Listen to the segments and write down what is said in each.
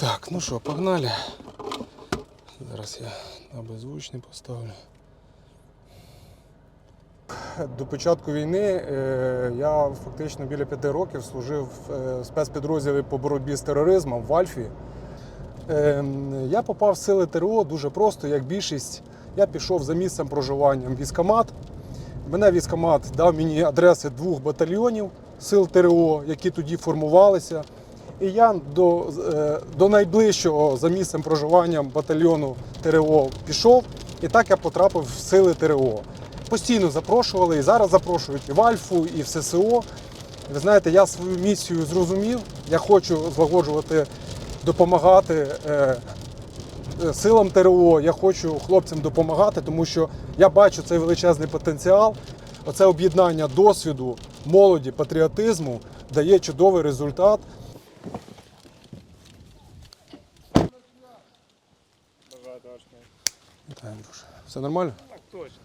Так, ну що, погнали. Зараз я на беззвучний поставлю. До початку війни е, я фактично біля п'яти років служив е, в спецпідрозділі по боротьбі з тероризмом в Альфі. Е, Я попав в сили ТРО дуже просто, як більшість. Я пішов за місцем проживання в військкомат. Мене військкомат дав мені адреси двох батальйонів сил ТРО, які тоді формувалися. І я до, е, до найближчого за місцем проживання батальйону ТРО пішов, і так я потрапив в сили ТРО. Постійно запрошували, і зараз запрошують і в Альфу, і в ССО. Ви знаєте, я свою місію зрозумів. Я хочу злагоджувати, допомагати е, е, силам ТРО. Я хочу хлопцям допомагати, тому що я бачу цей величезний потенціал. Оце об'єднання досвіду, молоді, патріотизму дає чудовий результат. Вітаю, друже. Все нормально? Так точно.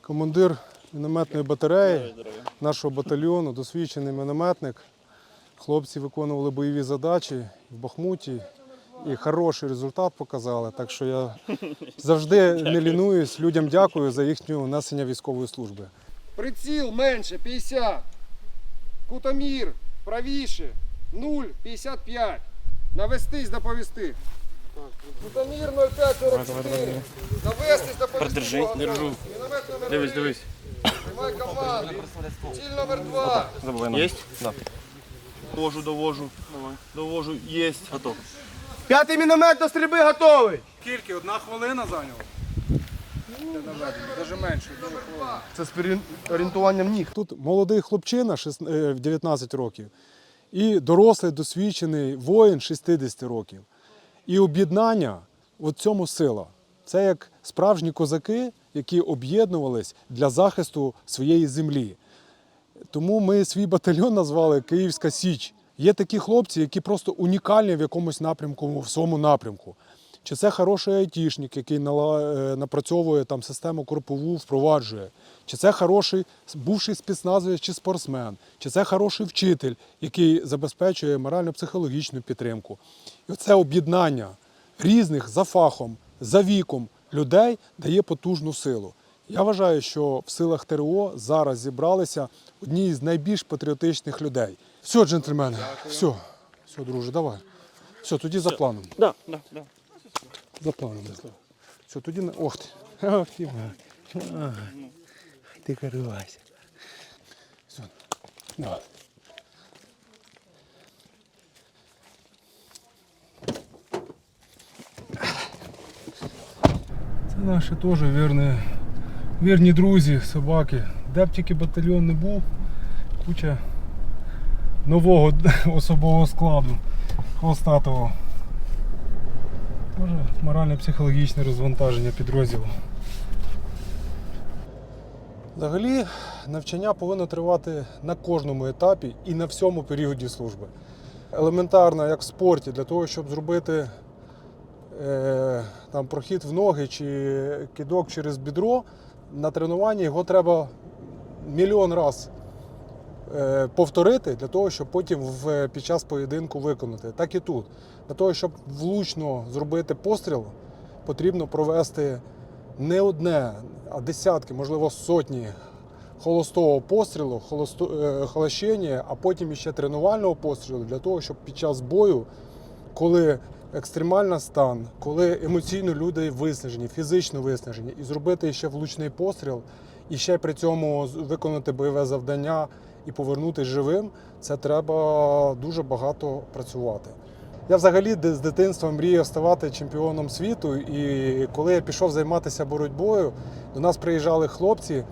Командир мінометної батареї нашого батальйону, досвідчений мінометник. Хлопці виконували бойові задачі в Бахмуті і хороший результат показали. Так що я завжди не лінуюсь. Людям дякую за їхню несення військової служби. Приціл менше 50. Кутомір правіше 0,55. Навестись доповісти. Кутомір 0,544. Навестись доповісти. Богдан. держу. Дивись, дивись. Тримай команду. Ціль номер 2. Забувай Есть? Да. Довожу, довожу. Давай. Довожу. Есть. Готов. П'ятий міномет до стрільби готовий. Скільки? Одна хвилина зайняла? Навіть менше. Це з орієнтуванням ніг. Тут молодий хлопчина е, в 19 років і дорослий досвідчений воїн 60 років. І об'єднання в цьому сила. Це як справжні козаки, які об'єднувались для захисту своєї землі. Тому ми свій батальйон назвали Київська Січ. Є такі хлопці, які просто унікальні в якомусь напрямку, в своєму напрямку. Чи це хороший айтішник, який е, напрацьовує там систему корпову, впроваджує, чи це хороший бувший спецназовець чи спортсмен, чи це хороший вчитель, який забезпечує морально-психологічну підтримку. І оце об'єднання різних за фахом, за віком людей дає потужну силу. Я вважаю, що в силах ТРО зараз зібралися одні з найбільш патріотичних людей. Все, джентльмени, все, все, друже, давай. Все, тоді за планом. Да, да, да. За планом. Все, тоді на. Ох ти. Ох ти. Ай, Ти керувайся. Все. Давай. Це наші теж вірні, вірні друзі, собаки. Де б тільки батальйон не був, куча нового особового складу хвостатого. Може, морально-психологічне розвантаження підрозділу. Взагалі, навчання повинно тривати на кожному етапі і на всьому періоді служби. Елементарно, як в спорті, для того, щоб зробити е, там, прохід в ноги чи кидок через бідро, на тренуванні його треба мільйон разів повторити для того, щоб потім в, під час поєдинку виконати. Так і тут. Для того, щоб влучно зробити постріл, потрібно провести не одне, а десятки, можливо, сотні холостого пострілу, холосто, е, холощення, а потім іще тренувального пострілу для того, щоб під час бою, коли екстремальний стан, коли емоційно люди виснажені, фізично виснажені, і зробити ще влучний постріл, і ще при цьому виконати бойове завдання і повернутися живим, це треба дуже багато працювати. Я взагалі з дитинства мріяв ставати чемпіоном світу, і коли я пішов займатися боротьбою, до нас приїжджали хлопці,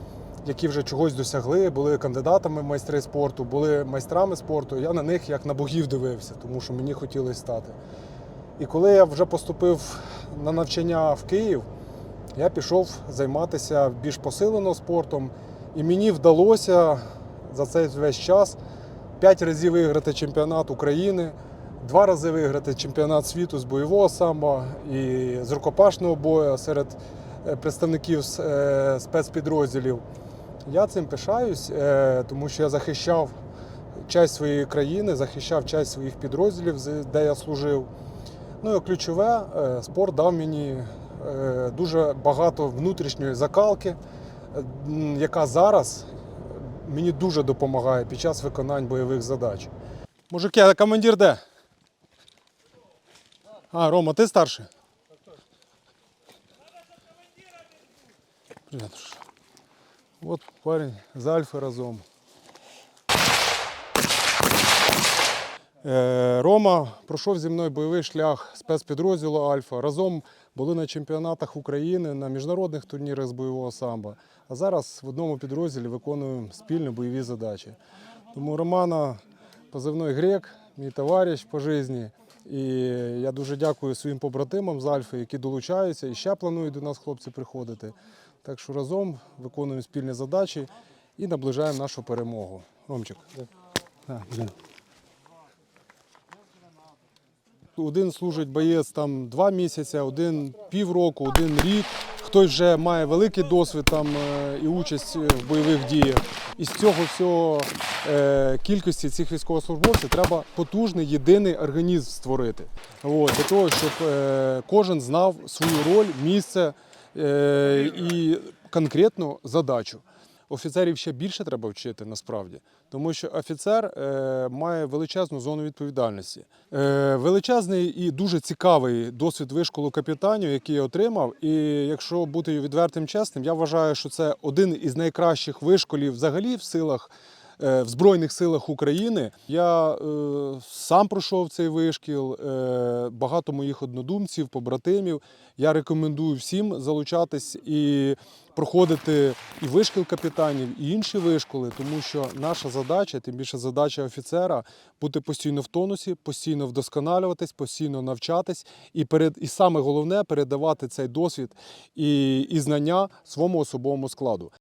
які вже чогось досягли, були кандидатами в майстри спорту, були майстрами спорту. Я на них як на богів дивився, тому що мені хотілося стати. І коли я вже поступив на навчання в Київ, я пішов займатися більш посилено спортом, і мені вдалося за цей весь час п'ять разів виграти чемпіонат України, два рази виграти чемпіонат світу з бойового самбо і з рукопашного бою серед е, представників е, спецпідрозділів. Я цим пишаюсь, е, тому що я захищав честь своєї країни, захищав честь своїх підрозділів, де я служив. Ну і ключове, спорт дав мені дуже багато внутрішньої закалки, яка зараз мені дуже допомагає під час виконань бойових задач. Мужики, а командир де? А, Рома, ти старший? Привет. Вот парень з Альфи разом. Е, Рома пройшов зі мною бойовий шлях спецпідрозділу Альфа. Разом були на чемпіонатах України, на міжнародних турнірах з бойового самбо. А зараз в одному підрозділі виконуємо спільні бойові задачі. Тому Романа позивний грек, мій товариш по житті. І я дуже дякую своїм побратимам з Альфи, які долучаються і ще планують до нас хлопці приходити. Так що разом виконуємо спільні задачі і наближаємо нашу перемогу. Ромчик. А, блін. Один служить боєць там два місяці, один півроку, один рік. Хтось вже має великий досвід там е, і участь в бойових діях. І з цього всього е, кількості цих військовослужбовців треба потужний єдиний організм створити. От, для того, щоб е, кожен знав свою роль, місце е, і конкретну задачу. Офіцерів ще більше треба вчити насправді, тому що офіцер е, має величезну зону відповідальності. Е, величезний і дуже цікавий досвід вишколу капітанів, який я отримав. І якщо бути відвертим чесним, я вважаю, що це один із найкращих вишколів взагалі в силах. Е, В Збройних силах України я е, сам пройшов цей вишкіл, е, багато моїх однодумців, побратимів. Я рекомендую всім залучатись і проходити і вишкіл капітанів, і інші вишколи, тому що наша задача, тим більше задача офіцера, бути постійно в тонусі, постійно вдосконалюватись, постійно навчатись, і перед і саме головне передавати цей досвід і, і знання своєму особовому складу.